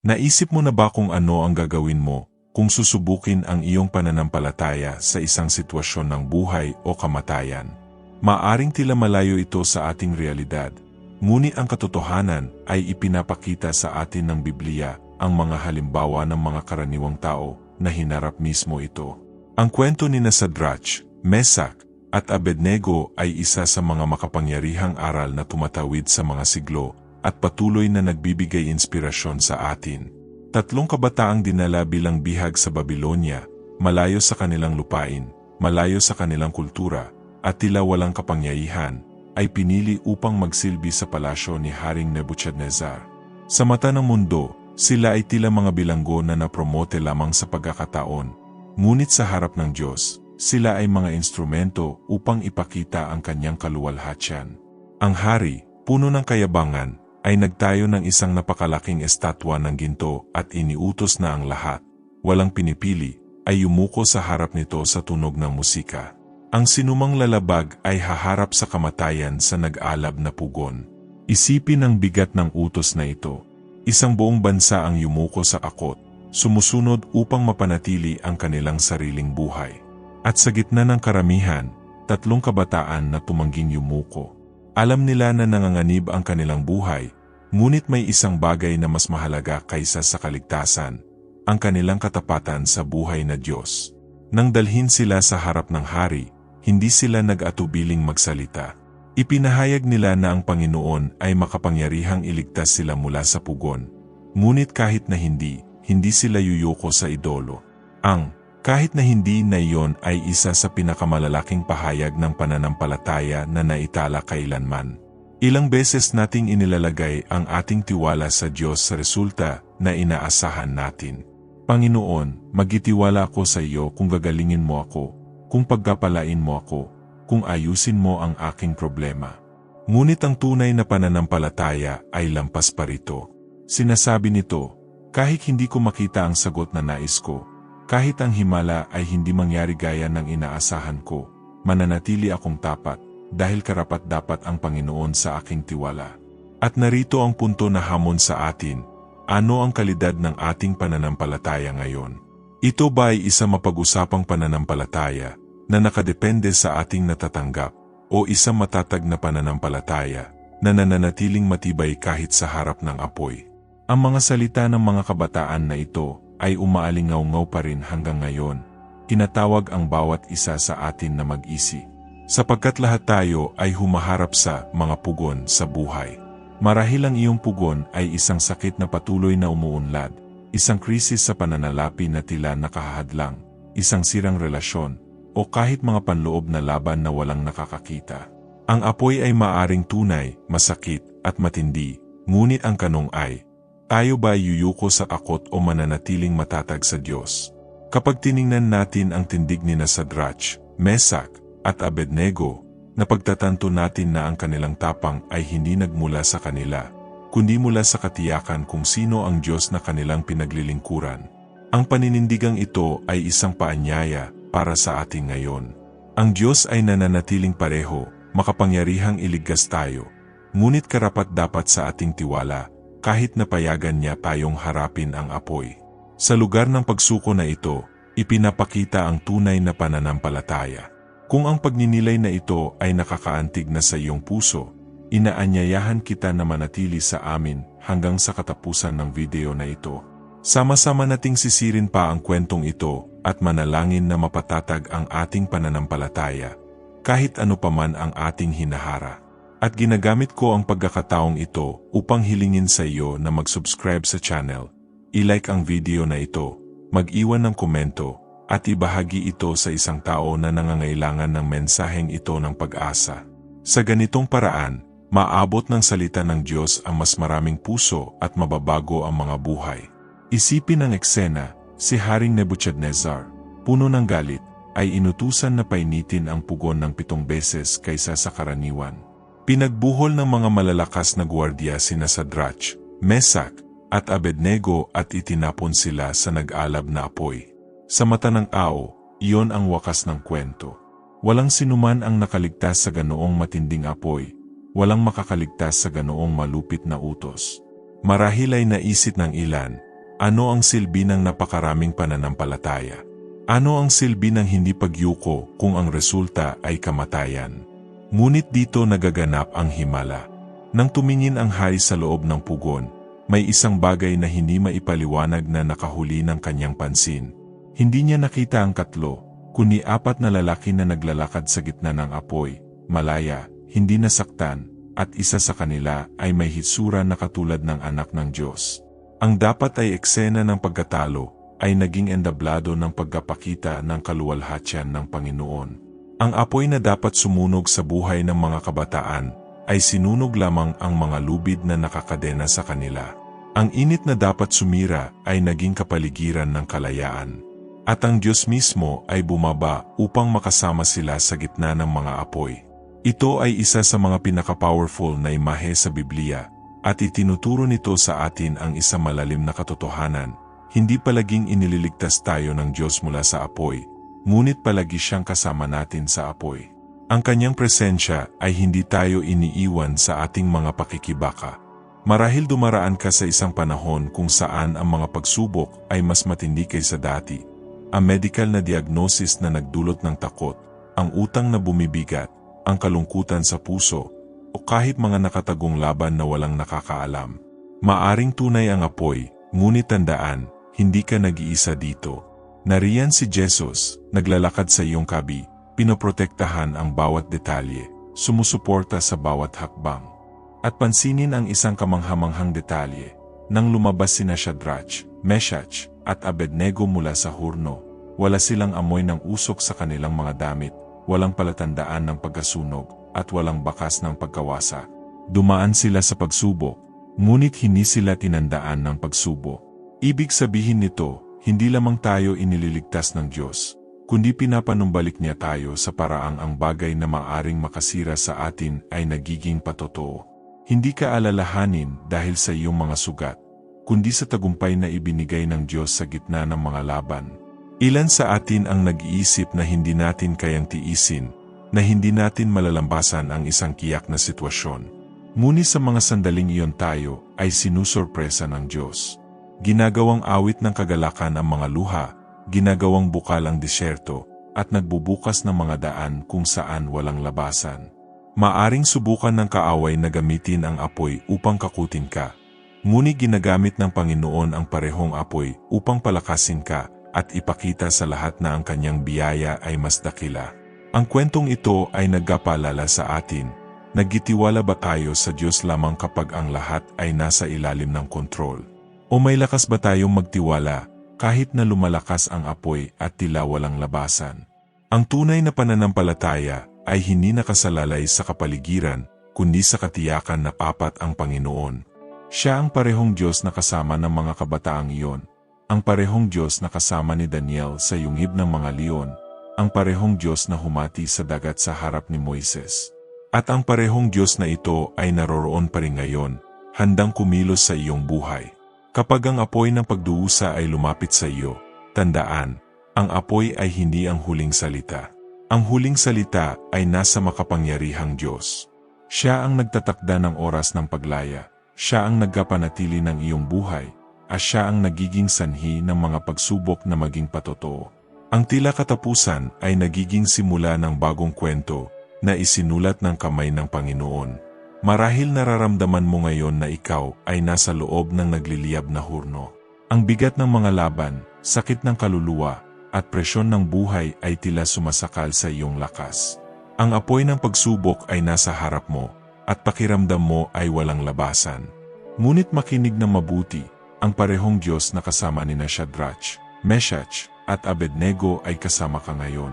Naisip mo na ba kung ano ang gagawin mo kung susubukin ang iyong pananampalataya sa isang sitwasyon ng buhay o kamatayan? Maaring tila malayo ito sa ating realidad, ngunit ang katotohanan ay ipinapakita sa atin ng Biblia ang mga halimbawa ng mga karaniwang tao na hinarap mismo ito. Ang kwento ni Nasadrach, Mesak, at Abednego ay isa sa mga makapangyarihang aral na tumatawid sa mga siglo at patuloy na nagbibigay inspirasyon sa atin. Tatlong kabataang dinala bilang bihag sa Babylonia, malayo sa kanilang lupain, malayo sa kanilang kultura, at tila walang kapangyarihan, ay pinili upang magsilbi sa palasyo ni Haring Nebuchadnezzar. Sa mata ng mundo, sila ay tila mga bilanggo na napromote lamang sa pagkakataon, ngunit sa harap ng Diyos, sila ay mga instrumento upang ipakita ang kanyang kaluwalhatian. Ang hari, puno ng kayabangan, ay nagtayo ng isang napakalaking estatwa ng ginto at iniutos na ang lahat, walang pinipili, ay yumuko sa harap nito sa tunog ng musika. Ang sinumang lalabag ay haharap sa kamatayan sa nag-alab na pugon. Isipin ang bigat ng utos na ito. Isang buong bansa ang yumuko sa akot, sumusunod upang mapanatili ang kanilang sariling buhay. At sa gitna ng karamihan, tatlong kabataan na tumangging yumuko. Alam nila na nanganganib ang kanilang buhay, ngunit may isang bagay na mas mahalaga kaysa sa kaligtasan, ang kanilang katapatan sa buhay na Diyos. Nang dalhin sila sa harap ng hari, hindi sila nag-atubiling magsalita. Ipinahayag nila na ang Panginoon ay makapangyarihang iligtas sila mula sa pugon. Ngunit kahit na hindi, hindi sila yuyuko sa idolo. Ang kahit na hindi na iyon ay isa sa pinakamalalaking pahayag ng pananampalataya na naitala kailanman. Ilang beses nating inilalagay ang ating tiwala sa Diyos sa resulta na inaasahan natin. Panginoon, magitiwala ako sa iyo kung gagalingin mo ako, kung pagkapalain mo ako, kung ayusin mo ang aking problema. Ngunit ang tunay na pananampalataya ay lampas pa rito. Sinasabi nito, kahit hindi ko makita ang sagot na nais ko, kahit ang himala ay hindi mangyari gaya ng inaasahan ko, mananatili akong tapat, dahil karapat dapat ang Panginoon sa aking tiwala. At narito ang punto na hamon sa atin, ano ang kalidad ng ating pananampalataya ngayon? Ito ba ay isa mapag-usapang pananampalataya na nakadepende sa ating natatanggap o isang matatag na pananampalataya na nananatiling matibay kahit sa harap ng apoy? Ang mga salita ng mga kabataan na ito ay umaalingaw-ngaw pa rin hanggang ngayon. Kinatawag ang bawat isa sa atin na mag-isi. Sapagkat lahat tayo ay humaharap sa mga pugon sa buhay. Marahil ang iyong pugon ay isang sakit na patuloy na umuunlad, isang krisis sa pananalapi na tila nakahadlang, isang sirang relasyon, o kahit mga panloob na laban na walang nakakakita. Ang apoy ay maaring tunay, masakit, at matindi, ngunit ang kanong ay, tayo ba yuyuko sa akot o mananatiling matatag sa Diyos? Kapag tiningnan natin ang tindig ni Nasadrach, Mesak, at Abednego, napagtatanto natin na ang kanilang tapang ay hindi nagmula sa kanila, kundi mula sa katiyakan kung sino ang Diyos na kanilang pinaglilingkuran. Ang paninindigang ito ay isang paanyaya para sa ating ngayon. Ang Diyos ay nananatiling pareho, makapangyarihang iligtas tayo, ngunit karapat dapat sa ating tiwala, kahit napayagan niya tayong harapin ang apoy. Sa lugar ng pagsuko na ito, ipinapakita ang tunay na pananampalataya. Kung ang pagninilay na ito ay nakakaantig na sa iyong puso, inaanyayahan kita na manatili sa amin hanggang sa katapusan ng video na ito. Sama-sama nating sisirin pa ang kwentong ito at manalangin na mapatatag ang ating pananampalataya, kahit ano paman ang ating hinahara. At ginagamit ko ang pagkakataong ito upang hilingin sa iyo na mag-subscribe sa channel, i-like ang video na ito, mag-iwan ng komento, at ibahagi ito sa isang tao na nangangailangan ng mensaheng ito ng pag-asa. Sa ganitong paraan, maabot ng salita ng Diyos ang mas maraming puso at mababago ang mga buhay. Isipin ang eksena, si Haring Nebuchadnezzar, puno ng galit, ay inutusan na painitin ang pugon ng pitong beses kaysa sa karaniwan. Pinagbuhol ng mga malalakas na gwardiya sina Sadrach, Mesak, at Abednego at itinapon sila sa nag-alab na apoy. Sa mata ng ao, iyon ang wakas ng kwento. Walang sinuman ang nakaligtas sa ganoong matinding apoy, walang makakaligtas sa ganoong malupit na utos. Marahil ay naisit ng ilan, Ano ang silbi ng napakaraming pananampalataya? Ano ang silbi ng hindi pagyuko kung ang resulta ay kamatayan? Ngunit dito nagaganap ang himala. Nang tumingin ang hari sa loob ng pugon, may isang bagay na hindi maipaliwanag na nakahuli ng kanyang pansin. Hindi niya nakita ang katlo, kundi apat na lalaki na naglalakad sa gitna ng apoy, malaya, hindi nasaktan, at isa sa kanila ay may hitsura na katulad ng anak ng Diyos. Ang dapat ay eksena ng pagkatalo ay naging endablado ng pagkapakita ng kaluwalhatian ng Panginoon. Ang apoy na dapat sumunog sa buhay ng mga kabataan ay sinunog lamang ang mga lubid na nakakadena sa kanila. Ang init na dapat sumira ay naging kapaligiran ng kalayaan. At ang Diyos mismo ay bumaba upang makasama sila sa gitna ng mga apoy. Ito ay isa sa mga pinaka-powerful na imahe sa Biblia at itinuturo nito sa atin ang isang malalim na katotohanan. Hindi palaging inililigtas tayo ng Diyos mula sa apoy, ngunit palagi siyang kasama natin sa apoy. Ang kanyang presensya ay hindi tayo iniiwan sa ating mga pakikibaka. Marahil dumaraan ka sa isang panahon kung saan ang mga pagsubok ay mas matindi kaysa dati. Ang medical na diagnosis na nagdulot ng takot, ang utang na bumibigat, ang kalungkutan sa puso, o kahit mga nakatagong laban na walang nakakaalam. Maaring tunay ang apoy, ngunit tandaan, hindi ka nag-iisa dito. Nariyan si Jesus, naglalakad sa iyong kabi, pinoprotektahan ang bawat detalye, sumusuporta sa bawat hakbang. At pansinin ang isang kamanghamanghang detalye, nang lumabas sina Shadrach, Meshach, at Abednego mula sa hurno, wala silang amoy ng usok sa kanilang mga damit, walang palatandaan ng pagkasunog, at walang bakas ng pagkawasa. Dumaan sila sa pagsubok, ngunit hindi sila tinandaan ng pagsubo. Ibig sabihin nito, hindi lamang tayo inililigtas ng Diyos, kundi pinapanumbalik niya tayo sa paraang ang bagay na maaring makasira sa atin ay nagiging patotoo. Hindi ka alalahanin dahil sa iyong mga sugat, kundi sa tagumpay na ibinigay ng Diyos sa gitna ng mga laban. Ilan sa atin ang nag-iisip na hindi natin kayang tiisin, na hindi natin malalambasan ang isang kiyak na sitwasyon. Ngunit sa mga sandaling iyon tayo ay sinusorpresa ng Diyos. Ginagawang awit ng kagalakan ang mga luha, ginagawang bukal ang disyerto, at nagbubukas ng mga daan kung saan walang labasan. Maaring subukan ng kaaway na gamitin ang apoy upang kakutin ka. Ngunit ginagamit ng Panginoon ang parehong apoy upang palakasin ka at ipakita sa lahat na ang kanyang biyaya ay mas dakila. Ang kwentong ito ay nagkapalala sa atin. Nagitiwala ba tayo sa Diyos lamang kapag ang lahat ay nasa ilalim ng kontrol? O may lakas ba tayong magtiwala kahit na lumalakas ang apoy at tila walang labasan? Ang tunay na pananampalataya ay hindi nakasalalay sa kapaligiran, kundi sa katiyakan na papat ang Panginoon. Siya ang parehong Diyos na kasama ng mga kabataang iyon, ang parehong Diyos na kasama ni Daniel sa yungib ng mga leon, ang parehong Diyos na humati sa dagat sa harap ni Moises. At ang parehong Diyos na ito ay naroroon pa rin ngayon, handang kumilos sa iyong buhay. Kapag ang apoy ng pagduusa ay lumapit sa iyo, tandaan, ang apoy ay hindi ang huling salita. Ang huling salita ay nasa makapangyarihang Diyos. Siya ang nagtatakda ng oras ng paglaya, siya ang nagkapanatili ng iyong buhay, at siya ang nagiging sanhi ng mga pagsubok na maging patotoo. Ang tila katapusan ay nagiging simula ng bagong kwento na isinulat ng kamay ng Panginoon. Marahil nararamdaman mo ngayon na ikaw ay nasa loob ng nagliliyab na hurno. Ang bigat ng mga laban, sakit ng kaluluwa, at presyon ng buhay ay tila sumasakal sa iyong lakas. Ang apoy ng pagsubok ay nasa harap mo, at pakiramdam mo ay walang labasan. Ngunit makinig na mabuti, ang parehong Diyos na kasama ni na Shadrach, Meshach, at Abednego ay kasama ka ngayon.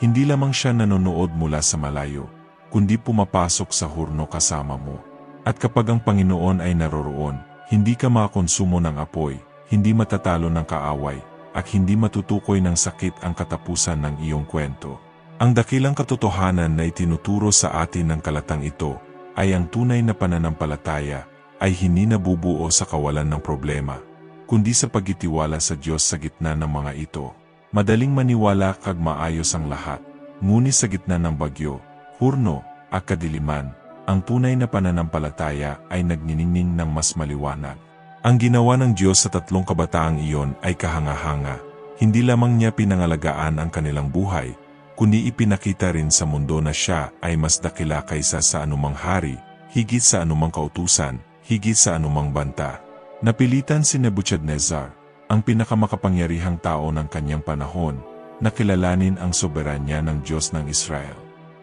Hindi lamang siya nanonood mula sa malayo, kundi pumapasok sa hurno kasama mo. At kapag ang Panginoon ay naroroon, hindi ka makonsumo ng apoy, hindi matatalo ng kaaway, at hindi matutukoy ng sakit ang katapusan ng iyong kwento. Ang dakilang katotohanan na itinuturo sa atin ng kalatang ito ay ang tunay na pananampalataya ay hindi nabubuo sa kawalan ng problema, kundi sa pagitiwala sa Diyos sa gitna ng mga ito. Madaling maniwala kag maayos ang lahat, ngunit sa gitna ng bagyo, hurno, at kadiliman, ang tunay na pananampalataya ay nagniningning ng mas maliwanag. Ang ginawa ng Diyos sa tatlong kabataang iyon ay kahanga-hanga. Hindi lamang niya pinangalagaan ang kanilang buhay, kundi ipinakita rin sa mundo na siya ay mas dakila kaysa sa anumang hari, higit sa anumang kautusan, higit sa anumang banta. Napilitan si Nebuchadnezzar, ang pinakamakapangyarihang tao ng kanyang panahon, na kilalanin ang soberanya ng Diyos ng Israel.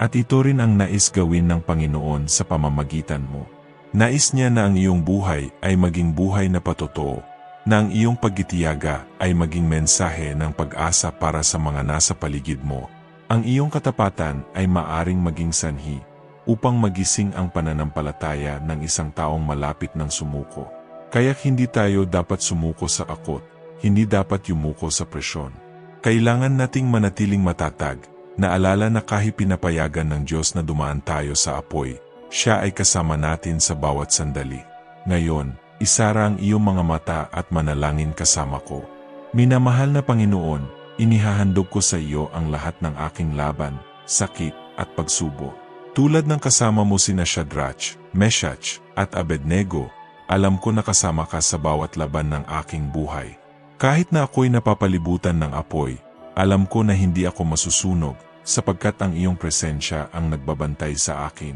At ito rin ang nais gawin ng Panginoon sa pamamagitan mo. Nais niya na ang iyong buhay ay maging buhay na patotoo, na ang iyong pagtitiyaga ay maging mensahe ng pag-asa para sa mga nasa paligid mo. Ang iyong katapatan ay maaring maging sanhi upang magising ang pananampalataya ng isang taong malapit ng sumuko. Kaya hindi tayo dapat sumuko sa akot, hindi dapat yumuko sa presyon. Kailangan nating manatiling matatag, naalala na kahit pinapayagan ng Diyos na dumaan tayo sa apoy, siya ay kasama natin sa bawat sandali. Ngayon, isara ang iyong mga mata at manalangin kasama ko. Minamahal na Panginoon, inihahandog ko sa iyo ang lahat ng aking laban, sakit, at pagsubo. Tulad ng kasama mo sina Shadrach, Meshach, at Abednego, alam ko na kasama ka sa bawat laban ng aking buhay. Kahit na ako'y napapalibutan ng apoy, alam ko na hindi ako masusunog sapagkat ang iyong presensya ang nagbabantay sa akin.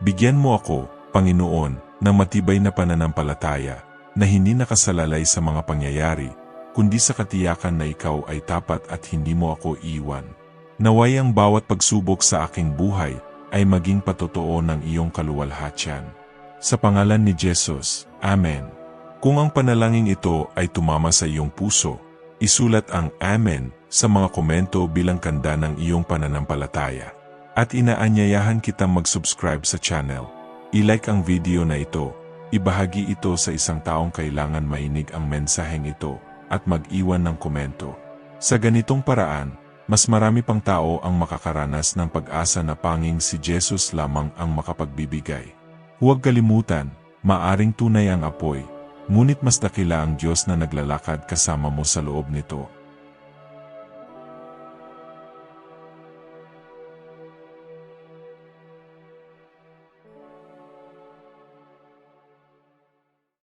Bigyan mo ako, Panginoon, ng matibay na pananampalataya na hindi nakasalalay sa mga pangyayari, kundi sa katiyakan na ikaw ay tapat at hindi mo ako iwan. Naway ang bawat pagsubok sa aking buhay ay maging patotoo ng iyong kaluwalhatian. Sa pangalan ni Jesus, Amen. Kung ang panalangin ito ay tumama sa iyong puso, isulat ang Amen sa mga komento bilang kanda ng iyong pananampalataya. At inaanyayahan kitang mag-subscribe sa channel. I-like ang video na ito, ibahagi ito sa isang taong kailangan mainig ang mensaheng ito, at mag-iwan ng komento. Sa ganitong paraan, mas marami pang tao ang makakaranas ng pag-asa na panging si Jesus lamang ang makapagbibigay. Huwag kalimutan, maaring tunay ang apoy, Ngunit mas dakila ang Diyos na naglalakad kasama mo sa loob nito.